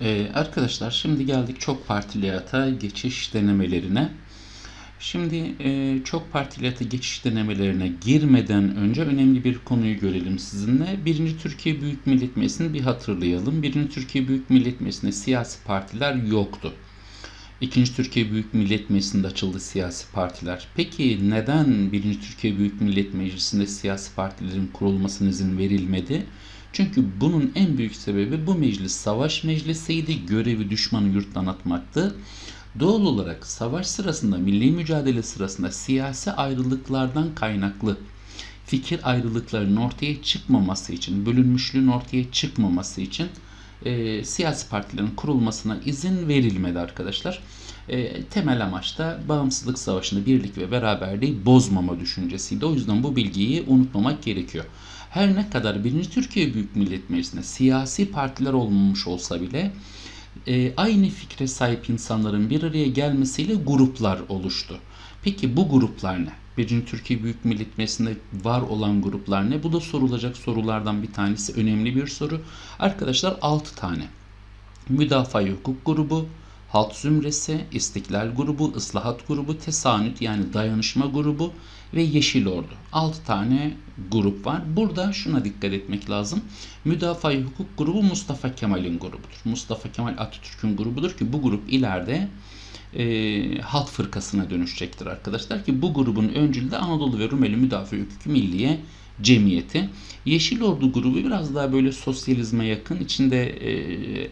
Ee, arkadaşlar şimdi geldik çok partiliyata geçiş denemelerine. Şimdi e, çok partiliyata geçiş denemelerine girmeden önce önemli bir konuyu görelim sizinle. Birinci Türkiye Büyük Millet Meclisi'ni bir hatırlayalım. Birinci Türkiye Büyük Millet Meclisi'nde siyasi partiler yoktu. İkinci Türkiye Büyük Millet Meclisi'nde açıldı siyasi partiler. Peki neden Birinci Türkiye Büyük Millet Meclisi'nde siyasi partilerin kurulmasına izin verilmedi? Çünkü bunun en büyük sebebi bu meclis savaş meclisiydi. Görevi düşmanı yurttan atmaktı. Doğal olarak savaş sırasında, milli mücadele sırasında siyasi ayrılıklardan kaynaklı fikir ayrılıklarının ortaya çıkmaması için, bölünmüşlüğün ortaya çıkmaması için e, siyasi partilerin kurulmasına izin verilmedi arkadaşlar. E, temel amaç da bağımsızlık savaşında birlik ve beraberliği bozmama düşüncesiydi. O yüzden bu bilgiyi unutmamak gerekiyor. Her ne kadar 1. Türkiye Büyük Millet Meclisi'nde siyasi partiler olmamış olsa bile e, aynı fikre sahip insanların bir araya gelmesiyle gruplar oluştu. Peki bu gruplar ne? Birinci Türkiye Büyük Millet Meclisi'nde var olan gruplar ne? Bu da sorulacak sorulardan bir tanesi. Önemli bir soru. Arkadaşlar 6 tane. Müdafaa Hukuk Grubu, Halk Zümresi, İstiklal Grubu, Islahat Grubu, Tesanüt yani Dayanışma Grubu ve Yeşil Ordu. 6 tane grup var. Burada şuna dikkat etmek lazım. Müdafaa Hukuk Grubu Mustafa Kemal'in grubudur. Mustafa Kemal Atatürk'ün grubudur ki bu grup ileride e, Halk Fırkası'na dönüşecektir arkadaşlar ki bu grubun öncülü de Anadolu ve Rumeli Müdafaa Hukuk Milliye Cemiyeti. Yeşil Ordu grubu biraz daha böyle sosyalizme yakın, içinde e,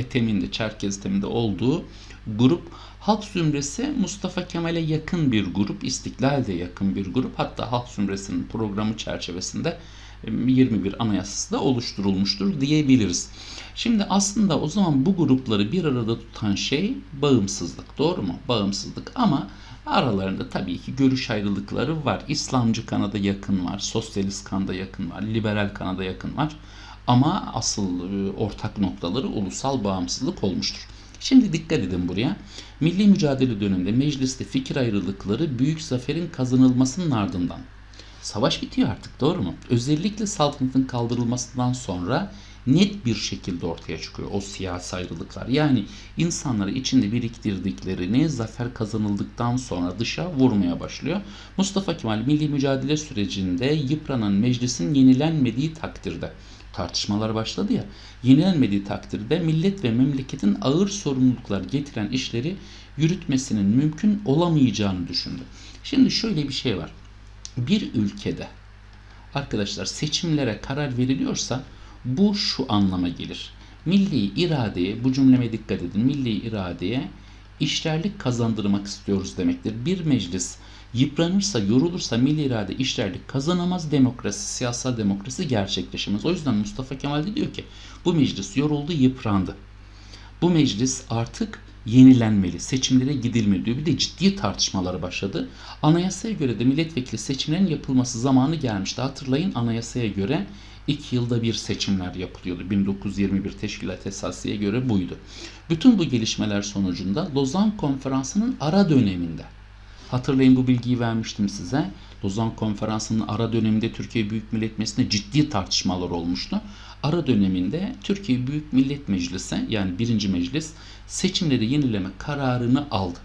Etem'in de Çerkez Etem'in olduğu grup. Halk Zümresi Mustafa Kemal'e yakın bir grup, İstiklal de yakın bir grup. Hatta Halk Zümresi'nin programı çerçevesinde 21 anayasası da oluşturulmuştur diyebiliriz. Şimdi aslında o zaman bu grupları bir arada tutan şey bağımsızlık. Doğru mu? Bağımsızlık ama aralarında tabii ki görüş ayrılıkları var. İslamcı kanada yakın var, sosyalist kanada yakın var, liberal kanada yakın var. Ama asıl ortak noktaları ulusal bağımsızlık olmuştur. Şimdi dikkat edin buraya. Milli mücadele döneminde mecliste fikir ayrılıkları büyük zaferin kazanılmasının ardından Savaş bitiyor artık doğru mu? Özellikle saltanatın kaldırılmasından sonra net bir şekilde ortaya çıkıyor o siyasi ayrılıklar. Yani insanları içinde biriktirdiklerini zafer kazanıldıktan sonra dışa vurmaya başlıyor. Mustafa Kemal milli mücadele sürecinde yıpranan meclisin yenilenmediği takdirde tartışmalar başladı ya. Yenilenmediği takdirde millet ve memleketin ağır sorumluluklar getiren işleri yürütmesinin mümkün olamayacağını düşündü. Şimdi şöyle bir şey var bir ülkede arkadaşlar seçimlere karar veriliyorsa bu şu anlama gelir. Milli iradeye, bu cümleme dikkat edin, milli iradeye işlerlik kazandırmak istiyoruz demektir. Bir meclis yıpranırsa, yorulursa milli irade işlerlik kazanamaz, demokrasi, siyasal demokrasi gerçekleşemez. O yüzden Mustafa Kemal de diyor ki bu meclis yoruldu, yıprandı. Bu meclis artık yenilenmeli, seçimlere gidilmeli diyor. Bir de ciddi tartışmalar başladı. Anayasaya göre de milletvekili seçimlerin yapılması zamanı gelmişti. Hatırlayın anayasaya göre iki yılda bir seçimler yapılıyordu. 1921 Teşkilat Esasiye göre buydu. Bütün bu gelişmeler sonucunda Lozan Konferansı'nın ara döneminde Hatırlayın bu bilgiyi vermiştim size. Lozan Konferansı'nın ara döneminde Türkiye Büyük Millet Meclisi'nde ciddi tartışmalar olmuştu. Ara döneminde Türkiye Büyük Millet Meclisi yani birinci meclis seçimleri yenileme kararını aldı.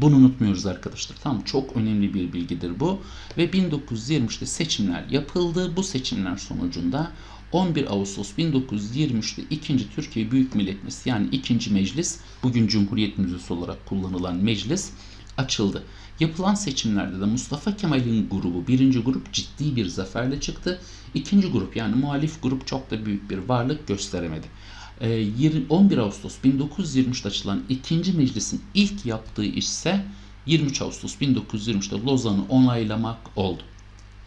Bunu unutmuyoruz arkadaşlar. Tamam çok önemli bir bilgidir bu. Ve 1923'te seçimler yapıldı. Bu seçimler sonucunda 11 Ağustos 1923'te 2. Türkiye Büyük Millet Meclisi yani 2. Meclis bugün Cumhuriyet Müzesi olarak kullanılan meclis açıldı. Yapılan seçimlerde de Mustafa Kemal'in grubu birinci grup ciddi bir zaferle çıktı. İkinci grup yani muhalif grup çok da büyük bir varlık gösteremedi. 11 ee, Ağustos 1923'te açılan ikinci meclisin ilk yaptığı iş ise 23 Ağustos 1923'te Lozan'ı onaylamak oldu.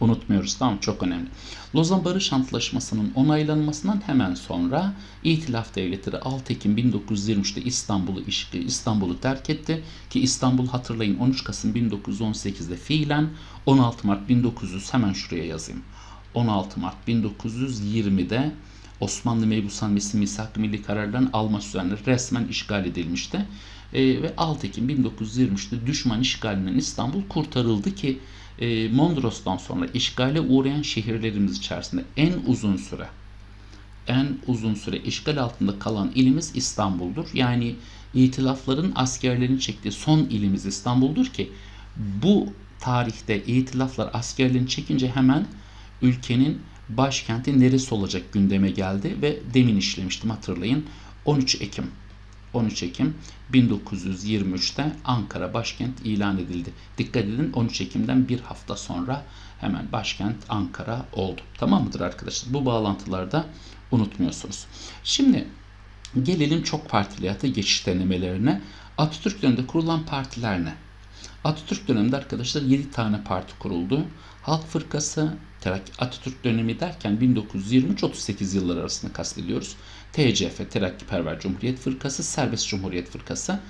Unutmuyoruz tamam çok önemli. Lozan Barış Antlaşması'nın onaylanmasından hemen sonra İtilaf Devletleri 6 Ekim 1923'te İstanbul'u İstanbul'u terk etti ki İstanbul hatırlayın 13 Kasım 1918'de fiilen 16 Mart 1900 hemen şuraya yazayım. 16 Mart 1920'de Osmanlı Mebusan ve Misak Milli Kararların alma üzerine resmen işgal edilmişti. E, ve 6 Ekim 1923'te düşman işgalinden İstanbul kurtarıldı ki e, Mondros'tan sonra işgale uğrayan şehirlerimiz içerisinde en uzun süre en uzun süre işgal altında kalan ilimiz İstanbul'dur. Yani itilafların askerlerini çektiği son ilimiz İstanbul'dur ki bu tarihte itilaflar askerlerini çekince hemen ülkenin başkenti neresi olacak gündeme geldi ve demin işlemiştim hatırlayın 13 Ekim 13 Ekim 1923'te Ankara başkent ilan edildi. Dikkat edin 13 Ekim'den bir hafta sonra hemen başkent Ankara oldu. Tamam mıdır arkadaşlar? Bu bağlantılarda unutmuyorsunuz. Şimdi gelelim çok partiliyata geçiş denemelerine. Atatürk döneminde kurulan partiler ne? Atatürk döneminde arkadaşlar 7 tane parti kuruldu. Halk Fırkası, Atatürk dönemi derken 1923-38 yılları arasında kastediyoruz. TCF, Terakkiperver Cumhuriyet Fırkası, Serbest Cumhuriyet Fırkası.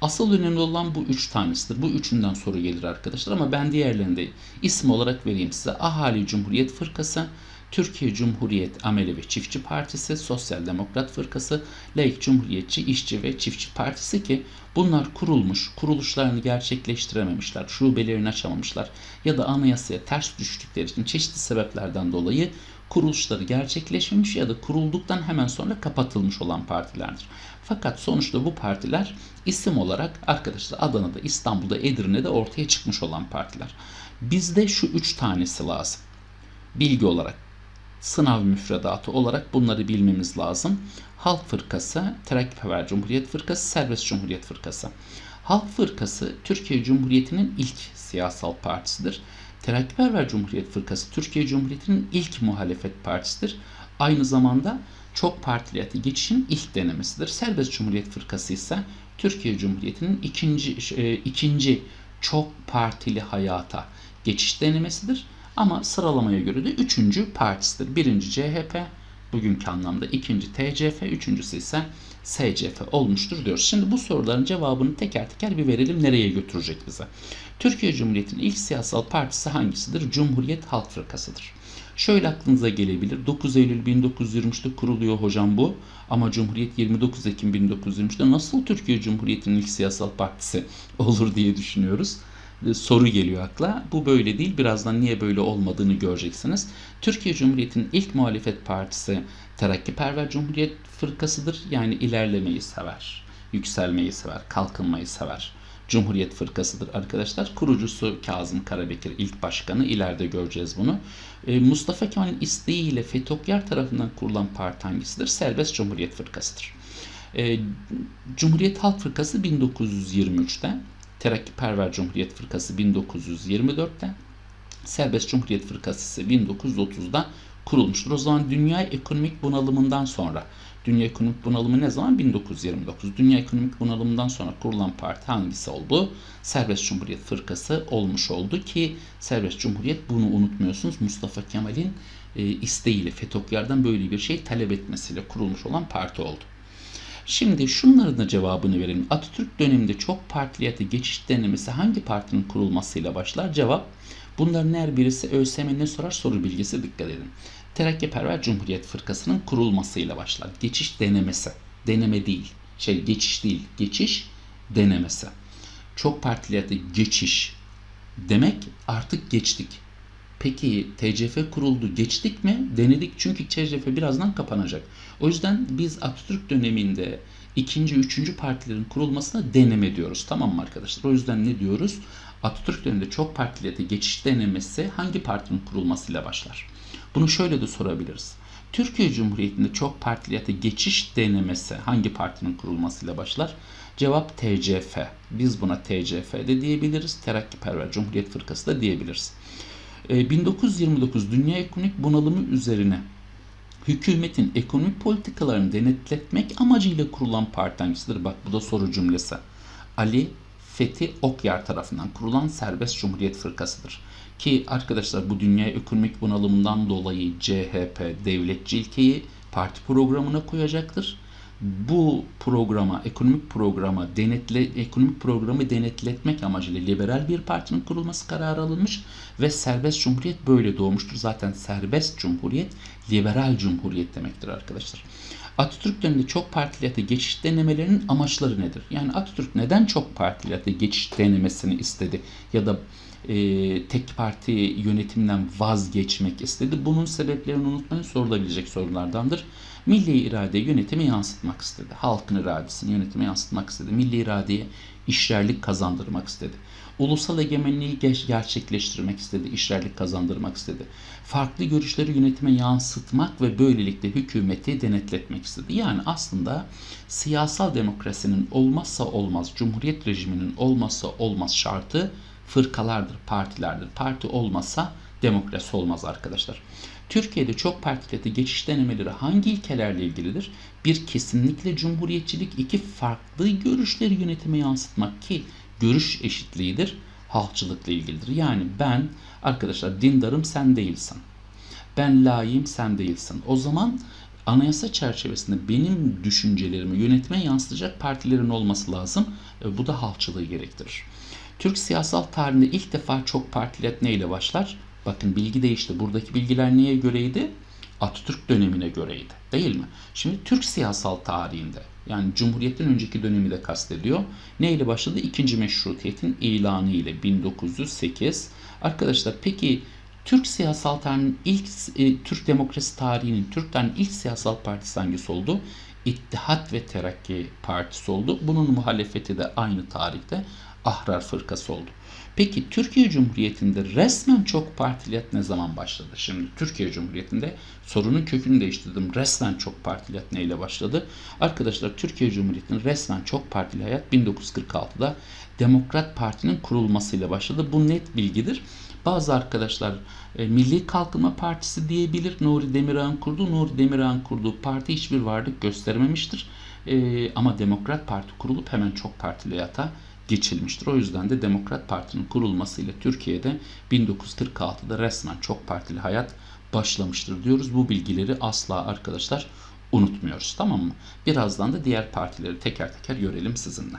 Asıl önemli olan bu üç tanesidir. Bu üçünden soru gelir arkadaşlar ama ben diğerlerini de isim olarak vereyim size. Ahali Cumhuriyet Fırkası, Türkiye Cumhuriyet Ameli ve Çiftçi Partisi, Sosyal Demokrat Fırkası, Laik Cumhuriyetçi İşçi ve Çiftçi Partisi ki bunlar kurulmuş, kuruluşlarını gerçekleştirememişler, şubelerini açamamışlar ya da anayasaya ters düştükleri için çeşitli sebeplerden dolayı kuruluşları gerçekleşmemiş ya da kurulduktan hemen sonra kapatılmış olan partilerdir. Fakat sonuçta bu partiler isim olarak arkadaşlar Adana'da, İstanbul'da, Edirne'de ortaya çıkmış olan partiler. Bizde şu üç tanesi lazım. Bilgi olarak sınav müfredatı olarak bunları bilmemiz lazım. Halk Fırkası, Terakkiperver Cumhuriyet Fırkası, Serbest Cumhuriyet Fırkası. Halk Fırkası Türkiye Cumhuriyeti'nin ilk siyasal partisidir. Terakkiperver Cumhuriyet Fırkası Türkiye Cumhuriyeti'nin ilk muhalefet partisidir. Aynı zamanda çok partiliyete geçişin ilk denemesidir. Serbest Cumhuriyet Fırkası ise Türkiye Cumhuriyeti'nin ikinci, e, ikinci çok partili hayata geçiş denemesidir. Ama sıralamaya göre de üçüncü partisidir. Birinci CHP, bugünkü anlamda ikinci TCF, üçüncüsü ise SCF olmuştur diyoruz. Şimdi bu soruların cevabını teker teker bir verelim nereye götürecek bize. Türkiye Cumhuriyeti'nin ilk siyasal partisi hangisidir? Cumhuriyet Halk Fırkası'dır. Şöyle aklınıza gelebilir. 9 Eylül 1923'te kuruluyor hocam bu. Ama Cumhuriyet 29 Ekim 1923'te nasıl Türkiye Cumhuriyeti'nin ilk siyasal partisi olur diye düşünüyoruz soru geliyor akla. Bu böyle değil. Birazdan niye böyle olmadığını göreceksiniz. Türkiye Cumhuriyeti'nin ilk muhalefet partisi Terakkiperver Cumhuriyet Fırkası'dır. Yani ilerlemeyi sever, yükselmeyi sever, kalkınmayı sever. Cumhuriyet Fırkası'dır arkadaşlar. Kurucusu Kazım Karabekir ilk başkanı. İleride göreceğiz bunu. E, Mustafa Kemal'in isteğiyle Fethokyar tarafından kurulan parti hangisidir? Serbest Cumhuriyet Fırkası'dır. E, Cumhuriyet Halk Fırkası 1923'te Terakkiperver Cumhuriyet Fırkası 1924'te, Serbest Cumhuriyet Fırkası ise 1930'da kurulmuştur. O zaman dünya ekonomik bunalımından sonra, dünya ekonomik bunalımı ne zaman? 1929. Dünya ekonomik bunalımından sonra kurulan parti hangisi oldu? Serbest Cumhuriyet Fırkası olmuş oldu ki Serbest Cumhuriyet bunu unutmuyorsunuz. Mustafa Kemal'in e, isteğiyle FETÖ'lerden böyle bir şey talep etmesiyle kurulmuş olan parti oldu. Şimdi şunların da cevabını verelim. Atatürk döneminde çok partiliyete geçiş denemesi hangi partinin kurulmasıyla başlar? Cevap bunların her birisi ÖSYM ne sorar soru bilgisi dikkat edin. Terakkiperver Cumhuriyet Fırkası'nın kurulmasıyla başlar. Geçiş denemesi. Deneme değil. Şey geçiş değil. Geçiş denemesi. Çok partiliyete geçiş demek artık geçtik. Peki TCF kuruldu geçtik mi? Denedik çünkü TCF birazdan kapanacak. O yüzden biz Atatürk döneminde ikinci, üçüncü partilerin kurulmasına deneme diyoruz. Tamam mı arkadaşlar? O yüzden ne diyoruz? Atatürk döneminde çok partiliyete geçiş denemesi hangi partinin kurulmasıyla başlar? Bunu şöyle de sorabiliriz. Türkiye Cumhuriyeti'nde çok partiliyete geçiş denemesi hangi partinin kurulmasıyla başlar? Cevap TCF. Biz buna TCF de diyebiliriz. Terakkiperver Cumhuriyet Fırkası da diyebiliriz. 1929 ee, dünya ekonomik bunalımı üzerine hükümetin ekonomik politikalarını denetletmek amacıyla kurulan parti? Bak bu da soru cümlesi. Ali Fethi Okyar tarafından kurulan Serbest Cumhuriyet Fırkası'dır. Ki arkadaşlar bu dünya ekonomik bunalımından dolayı CHP devletçi ilkeyi parti programına koyacaktır bu programa, ekonomik programa denetle, ekonomik programı denetletmek amacıyla liberal bir partinin kurulması kararı alınmış ve serbest cumhuriyet böyle doğmuştur. Zaten serbest cumhuriyet liberal cumhuriyet demektir arkadaşlar. Atatürk döneminde çok partiliyete geçiş denemelerinin amaçları nedir? Yani Atatürk neden çok partiliyete geçiş denemesini istedi ya da e, tek parti yönetimden vazgeçmek istedi? Bunun sebeplerini unutmayın sorulabilecek sorulardandır. Milli irade yönetimi yansıtmak istedi. Halkın iradesini yönetime yansıtmak istedi. Milli iradeye işlerlik kazandırmak istedi. Ulusal egemenliği gerçekleştirmek istedi, işlerlik kazandırmak istedi. Farklı görüşleri yönetime yansıtmak ve böylelikle hükümeti denetletmek istedi. Yani aslında siyasal demokrasinin olmazsa olmaz, cumhuriyet rejiminin olmazsa olmaz şartı fırkalardır, partilerdir. Parti olmazsa demokrasi olmaz arkadaşlar. Türkiye'de çok partilete geçiş denemeleri hangi ilkelerle ilgilidir? Bir kesinlikle cumhuriyetçilik, iki farklı görüşleri yönetime yansıtmak ki görüş eşitliğidir, halkçılıkla ilgilidir. Yani ben arkadaşlar dindarım sen değilsin. Ben layığım sen değilsin. O zaman anayasa çerçevesinde benim düşüncelerimi yönetime yansıtacak partilerin olması lazım. Bu da halkçılığı gerektirir. Türk siyasal tarihinde ilk defa çok partilet neyle başlar? Bakın bilgi değişti. Buradaki bilgiler neye göreydi? Atatürk dönemine göreydi. Değil mi? Şimdi Türk siyasal tarihinde yani Cumhuriyet'ten önceki dönemi de kastediyor. Neyle başladı? İkinci meşrutiyetin ilanı ile 1908. Arkadaşlar peki Türk siyasal tarihinin ilk e, Türk demokrasi tarihinin Türk'ten ilk siyasal partisi hangisi oldu? İttihat ve Terakki Partisi oldu. Bunun muhalefeti de aynı tarihte Ahrar Fırkası oldu. Peki Türkiye Cumhuriyeti'nde resmen çok partiliyet ne zaman başladı? Şimdi Türkiye Cumhuriyeti'nde sorunun kökünü değiştirdim. Resmen çok partiliyet neyle başladı? Arkadaşlar Türkiye Cumhuriyeti'nin resmen çok partili hayat 1946'da Demokrat Parti'nin kurulmasıyla başladı. Bu net bilgidir. Bazı arkadaşlar e, Milli Kalkınma Partisi diyebilir. Nuri Demirağ'ın kurduğu, Nuri Demirağ'ın kurduğu parti hiçbir varlık göstermemiştir. E, ama Demokrat Parti kurulup hemen çok partili hayata geçilmiştir. O yüzden de Demokrat Parti'nin kurulmasıyla Türkiye'de 1946'da resmen çok partili hayat başlamıştır diyoruz. Bu bilgileri asla arkadaşlar unutmuyoruz tamam mı? Birazdan da diğer partileri teker teker görelim sizinle.